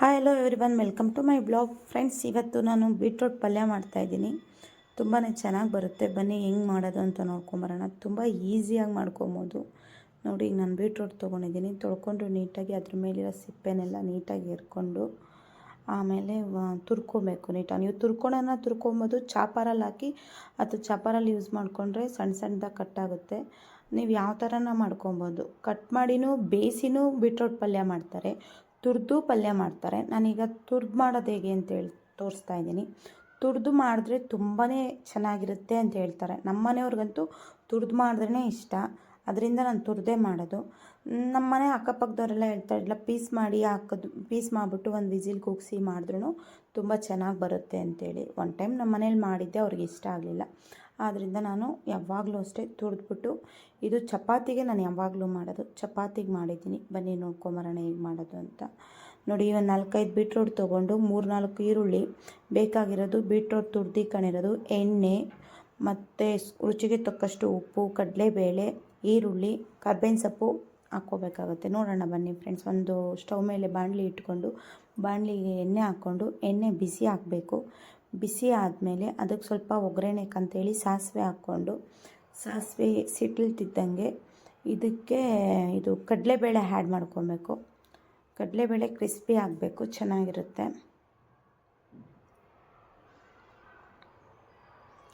Hi hello everyone welcome to my blog friends ಇವತ್ತು ನಾನು beetroot ಪಲ್ಯ ಮಾಡ್ತಾಯಿದ್ದೀನಿ ತುಂಬಾ ಚೆನ್ನಾಗಿ ಬರುತ್ತೆ. ಬನ್ನಿ ಹೆಂಗೆ ಮಾಡೋದು ಅಂತ ನೋಡ್ಕೊಂಬರೋಣ. ತುಂಬ ಈಸಿಯಾಗಿ ಮಾಡ್ಕೊಬೋದು. ನೋಡಿ, ಈಗ ನಾನು ಬೀಟ್ರೋಟ್ ತೊಗೊಂಡಿದ್ದೀನಿ. ತೊಳ್ಕೊಂಡು ನೀಟಾಗಿ ಅದ್ರ ಮೇಲಿರೋ ಸಿಪ್ಪೆನೆಲ್ಲ ನೀಟಾಗಿ ಎರ್ಕೊಂಡು ಆಮೇಲೆ ತುರ್ಕೊಬೇಕು ನೀಟಾಗಿ ನೀವು ತುರ್ಕೊಳೋಣ ತುರ್ಕೊಬೋದು. ಚಾಪಾರಲ್ಲಿ ಹಾಕಿ ಅಥವಾ ಚಾಪಾರಲ್ಲಿ ಯೂಸ್ ಮಾಡಿಕೊಂಡ್ರೆ ಸಣ್ಣ ಸಣ್ಣದಾಗಿ ಕಟ್ಟಾಗುತ್ತೆ ನೀವು ಯಾವ ಥರನ ಮಾಡ್ಕೊಬೋದು. ಕಟ್ ಮಾಡಿನೂ ಬೇಯಿಸಿನೂ ಬೀಟ್ರೋಟ್ ಪಲ್ಯ ಮಾಡ್ತಾರೆ. ತುರಿದು ಪಲ್ಯ ಮಾಡ್ತಾರೆ. ನಾನೀಗ ತುರ್ದು ಮಾಡೋದು ಹೇಗೆ ಅಂತೇಳಿ ತೋರಿಸ್ತಾ ಇದ್ದೀನಿ. ತುರಿದು ಮಾಡಿದ್ರೆ ತುಂಬಾ ಚೆನ್ನಾಗಿರುತ್ತೆ ಅಂತ ಹೇಳ್ತಾರೆ. ನಮ್ಮ ಮನೆಯವ್ರಿಗಂತೂ ತುರಿದು ಮಾಡಿದ್ರೇ ಇಷ್ಟ. ಅದರಿಂದ ನಾನು ತುರಿದೇ ಮಾಡೋದು. ನಮ್ಮ ಮನೆ ಅಕ್ಕಪಕ್ಕದವರೆಲ್ಲ ಇಲ್ಲ ಪೀಸ್ ಮಾಡಿ ಹಾಕೋದು, ಪೀಸ್ ಮಾಡಿಬಿಟ್ಟು ಒಂದು ವಿಸಿಲ್ ಕೂಗಿಸಿ ಮಾಡಿದ್ರೂ ತುಂಬ ಚೆನ್ನಾಗಿ ಬರುತ್ತೆ ಅಂತೇಳಿ ಒನ್ ಟೈಮ್ ನಮ್ಮ ಮನೇಲಿ ಮಾಡಿದ್ದೆ ಅವ್ರಿಗೆ ಇಷ್ಟ ಆಗಲಿಲ್ಲ. ಆದ್ದರಿಂದ ನಾನು ಯಾವಾಗಲೂ ಅಷ್ಟೇ ತುರಿದ್ಬಿಟ್ಟು ಇದು ಚಪಾತಿಗೆ ನಾನು ಯಾವಾಗಲೂ ಮಾಡೋದು. ಚಪಾತಿಗೆ ಮಾಡಿದ್ದೀನಿ. ಬನ್ನಿ ನೋಡ್ಕೊಂಬರೋಣ ಹೇಗೆ ಮಾಡೋದು ಅಂತ. ನೋಡಿ ಇವಾಗ ನಾಲ್ಕೈದು ಬೀಟ್ರೋಟ್ ತೊಗೊಂಡು ಮೂರು ನಾಲ್ಕು ಈರುಳ್ಳಿ, ಬೇಕಾಗಿರೋದು ಬೀಟ್ರೋಟ್ ತುರ್ದಿ ಕಣಿರೋದು ಎಣ್ಣೆ ಮತ್ತು ರುಚಿಗೆ ತಕ್ಕಷ್ಟು ಉಪ್ಪು, ಕಡಲೆಬೇಳೆ, ಈರುಳ್ಳಿ, ಕರ್ಬೇವಿನ ಸೊಪ್ಪು ಹಾಕ್ಕೋಬೇಕಾಗುತ್ತೆ. ನೋಡೋಣ ಬನ್ನಿ ಫ್ರೆಂಡ್ಸ್, ಒಂದು ಸ್ಟವ್ ಮೇಲೆ ಬಾಣಲಿ ಇಟ್ಕೊಂಡು, ಬಾಣಲಿಗೆ ಎಣ್ಣೆ ಹಾಕ್ಕೊಂಡು, ಎಣ್ಣೆ ಬಿಸಿ ಹಾಕಬೇಕು. ಬಿಸಿ ಆದಮೇಲೆ ಅದಕ್ಕೆ ಸ್ವಲ್ಪ ಒಗ್ಗರಣೆಗಂತೇಳಿ ಸಾಸಿವೆ ಹಾಕ್ಕೊಂಡು, ಸಾಸಿವೆ ಸಿಟ್ಲಿಟ್ಟಿದ್ದಂಗೆ ಇದಕ್ಕೆ ಇದು ಕಡಲೆಬೇಳೆ ಆ್ಯಡ್ ಮಾಡ್ಕೊಬೇಕು. ಕಡಲೆಬೇಳೆ ಕ್ರಿಸ್ಪಿ ಆಗಬೇಕು, ಚೆನ್ನಾಗಿರುತ್ತೆ.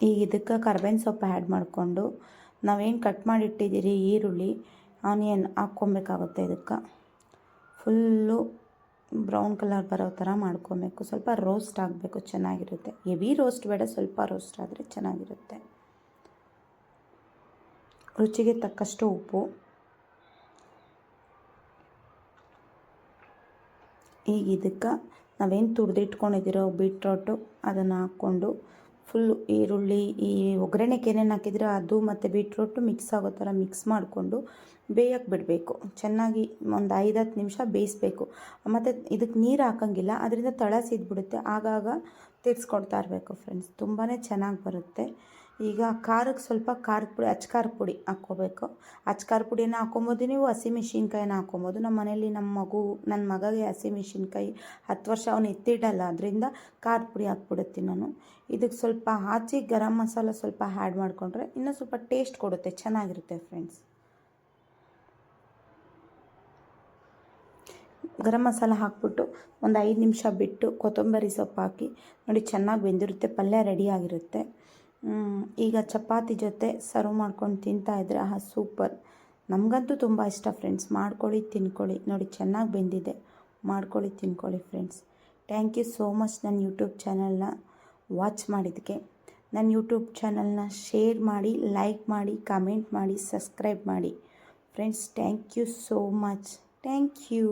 ಈಗ ಇದಕ್ಕೆ ಕರ್ಬೇವಿನ ಸೊಪ್ಪು ಆ್ಯಡ್ ಮಾಡಿಕೊಂಡು, ನಾವೇನು ಕಟ್ ಮಾಡಿಟ್ಟಿದ್ದೀರಿ ಈರುಳ್ಳಿ ಆನಿಯನ್ ಹಾಕ್ಕೊಬೇಕಾಗುತ್ತೆ ಇದಕ್ಕೆ. ಫುಲ್ಲು ಬ್ರೌನ್ ಕಲರ್ ಬರೋ ಥರ ಮಾಡ್ಕೊಬೇಕು. ಸ್ವಲ್ಪ ರೋಸ್ಟ್ ಆಗಬೇಕು, ಚೆನ್ನಾಗಿರುತ್ತೆ. ಹೆವಿ ರೋಸ್ಟ್ ಬೇಡ, ಸ್ವಲ್ಪ ರೋಸ್ಟ್ ಆದರೆ ಚೆನ್ನಾಗಿರುತ್ತೆ. ರುಚಿಗೆ ತಕ್ಕಷ್ಟು ಉಪ್ಪು. ಈಗ ಇದಕ್ಕೆ ನಾವೇನು ತುರಿದಿಟ್ಕೊಂಡಿದ್ದೀರೋ ಬೀಟ್ರೋಟು ಅದನ್ನು ಹಾಕ್ಕೊಂಡು ಫುಲ್ಲು ಈರುಳ್ಳಿ, ಈ ಒಗ್ಗರಣೆಗೆ ಏನೇನು ಹಾಕಿದ್ರೆ ಅದು ಮತ್ತು ಬೀಟ್ರೋಟು ಮಿಕ್ಸ್ ಆಗೋ ಥರ ಮಿಕ್ಸ್ ಮಾಡಿಕೊಂಡು ಬೇಯಕ್ಕೆ ಬಿಡಬೇಕು. ಚೆನ್ನಾಗಿ ಒಂದು ಐದು ಹತ್ತು ನಿಮಿಷ ಬೇಯಿಸ್ಬೇಕು. ಮತ್ತು ಇದಕ್ಕೆ ನೀರು ಹಾಕಂಗಿಲ್ಲ, ಅದರಿಂದ ತಳ ಸಿದ್ಬಿಡುತ್ತೆ ಆಗಾಗ ತಿರ್ಸ್ಕೊಡ್ತಾ ಇರಬೇಕು ಫ್ರೆಂಡ್ಸ್ ತುಂಬಾ ಚೆನ್ನಾಗಿ ಬರುತ್ತೆ. ಈಗ ಖಾರಕ್ಕೆ ಸ್ವಲ್ಪ ಖಾರದ ಪುಡಿ, ಅಚ್ಚ ಖಾರದ ಪುಡಿ ಹಾಕ್ಕೋಬೇಕು. ಅಚ್ಚ ಖಾರದ ಪುಡಿನ ಹಾಕ್ಕೊಂಬೋದು ನೀವು ಹಸಿಮೆಣ್ಸಿನ್ಕಾಯಿನ ಹಾಕ್ಕೊಬೋದು. ನಮ್ಮ ಮನೇಲಿ ನಮ್ಮ ಮಗು, ನನ್ನ ಮಗಗೆ ಹಸಿಮೆಣ್ಸಿನ್ಕಾಯಿ ಹತ್ತು ವರ್ಷ ಅವನು ಎತ್ತಿಡಲ್ಲ ಅದರಿಂದ ಖಾರದ ಪುಡಿ ಹಾಕ್ಬಿಡುತ್ತೀನಿ ನಾನು. ಇದಕ್ಕೆ ಸ್ವಲ್ಪ ಹಾಚಿ ಗರಂ ಮಸಾಲ ಸ್ವಲ್ಪ ಆ್ಯಡ್ ಮಾಡಿಕೊಂಡ್ರೆ ಇನ್ನೂ ಸ್ವಲ್ಪ ಟೇಸ್ಟ್ ಕೊಡುತ್ತೆ, ಚೆನ್ನಾಗಿರುತ್ತೆ ಫ್ರೆಂಡ್ಸ್ ಗರಂ ಮಸಾಲ ಹಾಕ್ಬಿಟ್ಟು ಒಂದು ಐದು ನಿಮಿಷ ಬಿಟ್ಟು ಕೊತ್ತಂಬರಿ ಸೊಪ್ಪು ಹಾಕಿ, ನೋಡಿ ಚೆನ್ನಾಗಿ ಬೆಂದಿರುತ್ತೆ, ಪಲ್ಯ ರೆಡಿಯಾಗಿರುತ್ತೆ ಈಗ ಚಪಾತಿ ಜೊತೆ ಸರ್ವ್ ಮಾಡ್ಕೊಂಡು ತಿಂತಾ ಇದ್ರೆ ಆಹಾ, ಸೂಪರ್. ನಮಗಂತೂ ತುಂಬ ಇಷ್ಟ ಫ್ರೆಂಡ್ಸ್ ಮಾಡ್ಕೊಳ್ಳಿ, ತಿನ್ಕೊಳ್ಳಿ. ನೋಡಿ, ಚೆನ್ನಾಗಿ ಬೆಂದಿದೆ. ಮಾಡ್ಕೊಳ್ಳಿ, ತಿನ್ಕೊಳ್ಳಿ friends thank you so much ನನ್ನ ಯೂಟ್ಯೂಬ್ ಚಾನಲ್ನ ವಾಚ್ ಮಾಡಿದ್ದಕ್ಕೆ. ನನ್ನ ಯೂಟ್ಯೂಬ್ ಚಾನಲ್ನ ಶೇರ್ ಮಾಡಿ ಲೈಕ್ ಮಾಡಿ ಕಮೆಂಟ್ ಮಾಡಿ ಸಬ್ಸ್ಕ್ರೈಬ್ ಮಾಡಿ. Friends thank you so much thank you